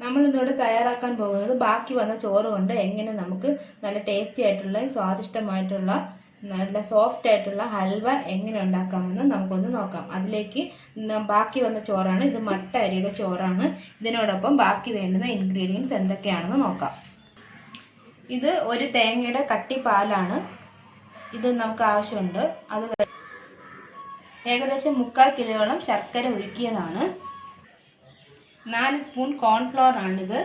നമ്മൾ ഇന്നിവിടെ തയ്യാറാക്കാൻ പോകുന്നത് ബാക്കി വന്ന ചോറ് കൊണ്ട് എങ്ങനെ നമുക്ക് നല്ല ടേസ്റ്റി ആയിട്ടുള്ള സ്വാദിഷ്ടമായിട്ടുള്ള നല്ല സോഫ്റ്റ് ആയിട്ടുള്ള ഹൽവ എങ്ങനെ ഉണ്ടാക്കാമെന്ന് നമുക്കൊന്ന് നോക്കാം. അതിലേക്ക് ബാക്കി വന്ന ചോറാണ്. ഇത് മട്ട അരിയുടെ ചോറാണ്. ഇതിനോടൊപ്പം ബാക്കി വേണ്ടുന്ന ഇൻഗ്രീഡിയൻസ് എന്തൊക്കെയാണെന്ന് നോക്കാം. ഇത് ഒരു തേങ്ങയുടെ കട്ടി പാലാണ് ഇത് നമുക്ക് ആവശ്യമുണ്ട്. അത് ഏകദേശം മുക്കാൽ കിലോളം ശർക്കര ഉരുക്കിയതാണ്. നാല് സ്പൂൺ കോൺഫ്ലവർ ആണിത്.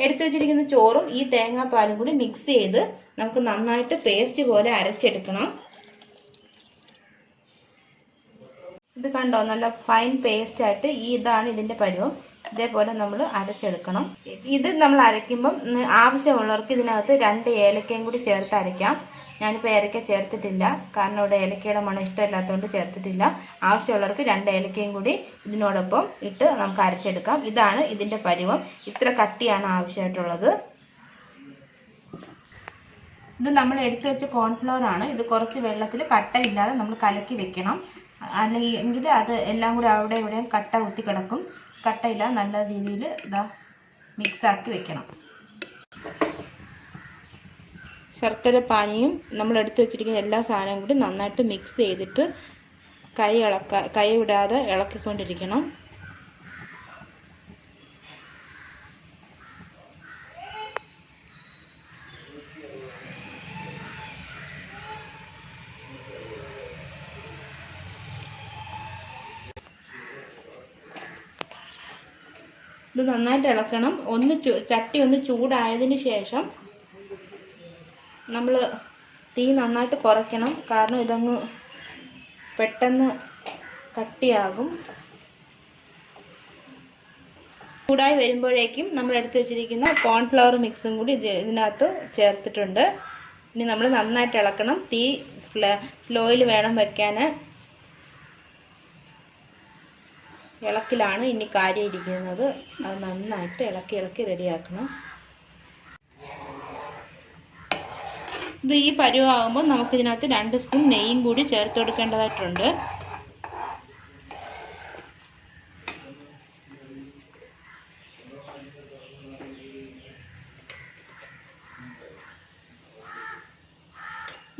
എടുത്തു വെച്ചിരിക്കുന്ന ചോറും ഈ തേങ്ങാപ്പാലും കൂടി മിക്സ് ചെയ്ത് നമുക്ക് നന്നായിട്ട് പേസ്റ്റ് പോലെ അരച്ചെടുക്കണം. ഇത് കണ്ടോ നല്ല ഫൈൻ പേസ്റ്റ് ആയിട്ട് ഈ ഇതാണ് ഇതിന്റെ പരുവം. ഇതേപോലെ നമ്മൾ അരച്ചെടുക്കണം. ഇത് നമ്മൾ അരയ്ക്കുമ്പം ആവശ്യമുള്ളവർക്ക് ഇതിനകത്ത് രണ്ട് ഏലക്കയും കൂടി ചേർത്ത് അരയ്ക്കാം. ഞാനിപ്പോൾ ഏലക്ക ചേർത്തിട്ടില്ല. കാരണം ഇവിടെ ഏലക്കയുടെ മണം ഇഷ്ടമില്ലാത്തതുകൊണ്ട് ചേർത്തിട്ടില്ല. ആവശ്യമുള്ളവർക്ക് രണ്ട് ഏലക്കയും കൂടി ഇതിനോടൊപ്പം ഇട്ട് നമുക്ക് അരച്ചെടുക്കാം. ഇതാണ് ഇതിന്റെ പരുവം. ഇത്ര കട്ടിയാണ് ആവശ്യമായിട്ടുള്ളത്. ഇത് നമ്മൾ എടുത്തു വെച്ച കോൺഫ്ലവർ ആണ്. ഇത് കുറച്ച് വെള്ളത്തിൽ കട്ടയില്ലാതെ നമ്മൾ കലക്കി വെക്കണം. അല്ലെങ്കിൽ അത് എല്ലാം കൂടി അവിടെ ഇവിടെയും കട്ട കുത്തി കിടക്കും. കട്ടയില്ലാതെ നല്ല രീതിയിൽ ഇതാ മിക്സാക്കി വെക്കണം. ശർക്കര പാനിയും നമ്മൾ എടുത്തു വെച്ചിരിക്കുന്ന എല്ലാ സാധനവും കൂടി നന്നായിട്ട് മിക്സ് ചെയ്തിട്ട് കൈ ഇളക്ക കൈ വിടാതെ ഇളക്കിക്കൊണ്ടിരിക്കണം. ഇത് നന്നായിട്ട് ഇളക്കണം. ഒന്ന് ചട്ടി ഒന്ന് ചൂടായതിന് ശേഷം നമ്മൾ തീ നന്നായിട്ട് കുറയ്ക്കണം. കാരണം ഇതങ്ങ് പെട്ടെന്ന് കട്ടിയാകും. ചൂടായി വരുമ്പോഴേക്കും നമ്മൾ എടുത്തു വെച്ചിരിക്കുന്ന കോൺഫ്ലവർ മിക്സും കൂടി ഇത് ഇതിനകത്ത് ചേർത്തിട്ടുണ്ട്. ഇനി നമ്മൾ നന്നായിട്ട് ഇളക്കണം. തീ സ്ലോയിൽ വേണം വെക്കാൻ ഇളക്കിലാണ് ഇനി കാര്യം ഇരിക്കുന്നത്. അത് നന്നായിട്ട് ഇളക്കി ഇളക്കി റെഡിയാക്കണം ഇത് ഈ പരുവാകുമ്പോൾ നമുക്ക് ഇതിനകത്ത് രണ്ട് സ്പൂൺ നെയ്യും കൂടി ചേർത്ത് കൊടുക്കേണ്ടതായിട്ടുണ്ട്.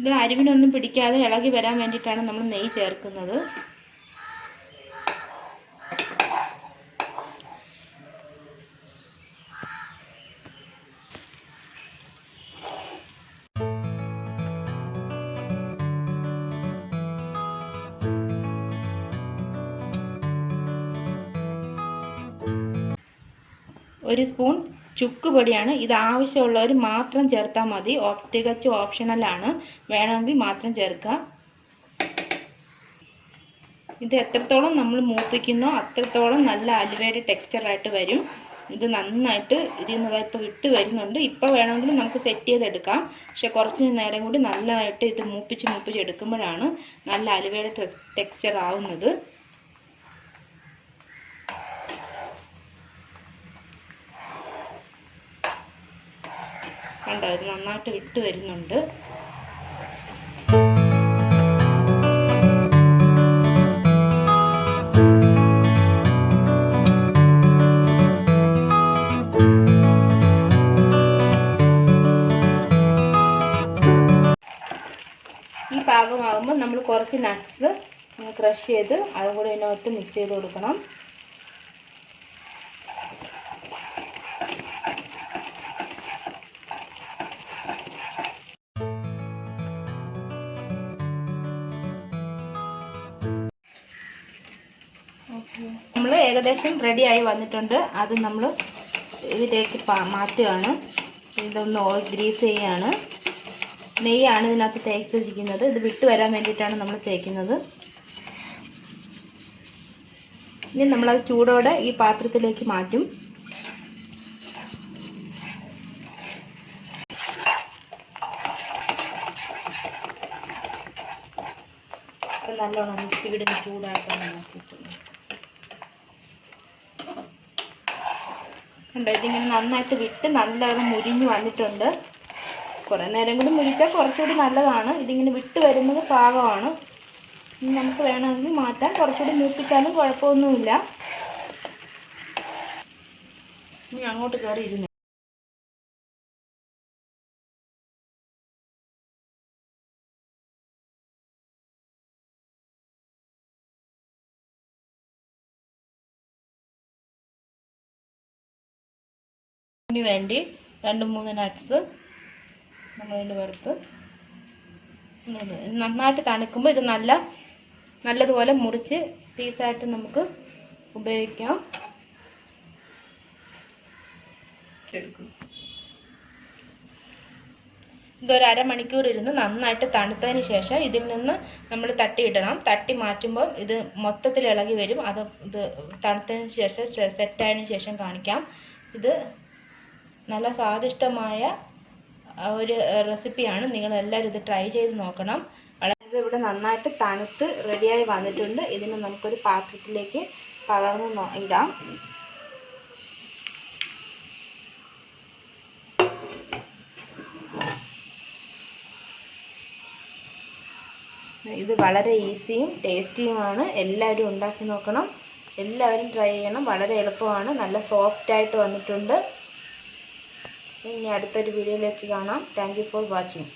ഇത് അരിവിനൊന്നും പിടിക്കാതെ ഇളകി വരാൻ വേണ്ടിയിട്ടാണ് നമ്മൾ നെയ്യ് ചേർക്കുന്നത്. ഒരു സ്പൂൺ ചുക്ക് പൊടിയാണ്. ഇത് ആവശ്യമുള്ളവർ മാത്രം ചേർത്താൽ മതി. തികച്ചും ഓപ്ഷണലാണ് വേണമെങ്കിൽ മാത്രം ചേർക്കാം. ഇത് എത്രത്തോളം നമ്മൾ മൂപ്പിക്കുന്നോ അത്രത്തോളം നല്ല അലുവയുടെ ടെക്സ്ചറായിട്ട് വരും. ഇത് നന്നായിട്ട് ഇതിൽ നിന്ന് ഇപ്പോൾ വിട്ട് വരുന്നുണ്ട്. ഇപ്പോൾ വേണമെങ്കിൽ നമുക്ക് സെറ്റ് ചെയ്തെടുക്കാം. പക്ഷെ കുറച്ച് നേരം കൂടി നല്ലതായിട്ട് ഇത് മൂപ്പിച്ച് മൂപ്പിച്ച് എടുക്കുമ്പോഴാണ് നല്ല അലുവയുടെ ടെക്സ്ചർ ആവുന്നത്. കണ്ടോ ഇത് നന്നായിട്ട് വിട്ട് വരുന്നുണ്ട്. ഈ പാകമാകുമ്പോൾ നമ്മൾ കുറച്ച് നട്ട്സ് ക്രഷ് ചെയ്ത് അതും കൂടി ഇതിനകത്ത് മിക്സ് ചെയ്ത് കൊടുക്കണം. ഏകദേശം റെഡിയായി വന്നിട്ടുണ്ട്. അത് നമ്മൾ ഇതിലേക്ക് മാറ്റുകയാണ്. ഇതൊന്ന് ഓയിൽ ഗ്രീസ് ചെയ്യുകയാണ് നെയ്യാണ് ഇതിനകത്ത് തേച്ചിരിക്കുന്നത്. ഇത് വിട്ടു വരാൻ വേണ്ടിയിട്ടാണ് നമ്മൾ തേക്കുന്നത്. ഇനി നമ്മളത് ചൂടോടെ ഈ പാത്രത്തിലേക്ക് മാറ്റും. നല്ലോണം സ്പീഡിന് ചൂടാക്കാൻ നോക്കിയിട്ടുണ്ട്. കണ്ടോ ഇതിങ്ങനെ നന്നായിട്ട് വിട്ട് നല്ലോണം മുരിഞ്ഞ് വന്നിട്ടുണ്ട്. കുറേ നേരം കൂടി മുരിച്ചാൽ കുറച്ചുകൂടി നല്ലതാണ്. ഇതിങ്ങനെ വിട്ട് വരുന്നത് പാകമാണ്. ഇനി നമുക്ക് വേണമെങ്കിൽ മാറ്റാൻ കുറച്ചുകൂടി മൂപ്പിച്ചാലും കുഴപ്പമൊന്നുമില്ല. ഇനി അങ്ങോട്ട് കയറി ഇരുന്ന് ഇതിന് വേണ്ടി രണ്ട് മൂന്ന് നട്ട്സ് നമ്മളതിന്റെ വറുത്ത് നന്നായിട്ട് തണുക്കുമ്പോൾ ഇത് നല്ല നല്ലതുപോലെ മുറിച്ച് പീസായിട്ട് നമുക്ക് ഉപയോഗിക്കാം. ഇതൊരു അരമണിക്കൂർ ഇരുന്ന് നന്നായിട്ട് തണുത്തതിന് ശേഷം ഇതിൽ നിന്ന് നമ്മൾ തട്ടിയിടണം തട്ടി മാറ്റുമ്പോൾ ഇത് മൊത്തത്തിൽ ഇളകി വരും. അത് ഇത് തണുത്തതിന് ശേഷം സെറ്റായതിനു ശേഷം കാണിക്കാം. ഇത് നല്ല സ്വാദിഷ്ടമായ ഒരു റെസിപ്പിയാണ്. നിങ്ങൾ എല്ലാവരും ഇത് ട്രൈ ചെയ്ത് നോക്കണം. വളരെ ഇവിടെ നന്നായിട്ട് തണുത്ത് റെഡിയായി വന്നിട്ടുണ്ട്. ഇതിന് നമുക്കൊരു പാത്രത്തിലേക്ക് പകർന്ന് ഇടാം. ഇത് വളരെ ഈസിയും ടേസ്റ്റിയുമാണ്. എല്ലാവരും ഉണ്ടാക്കി നോക്കണം. എല്ലാവരും ട്രൈ ചെയ്യണം. വളരെ എളുപ്പമാണ്. നല്ല സോഫ്റ്റായിട്ട് വന്നിട്ടുണ്ട്. ഇനി അടുത്തൊരു വീഡിയോയിലേക്ക് കാണാം. Thank for watching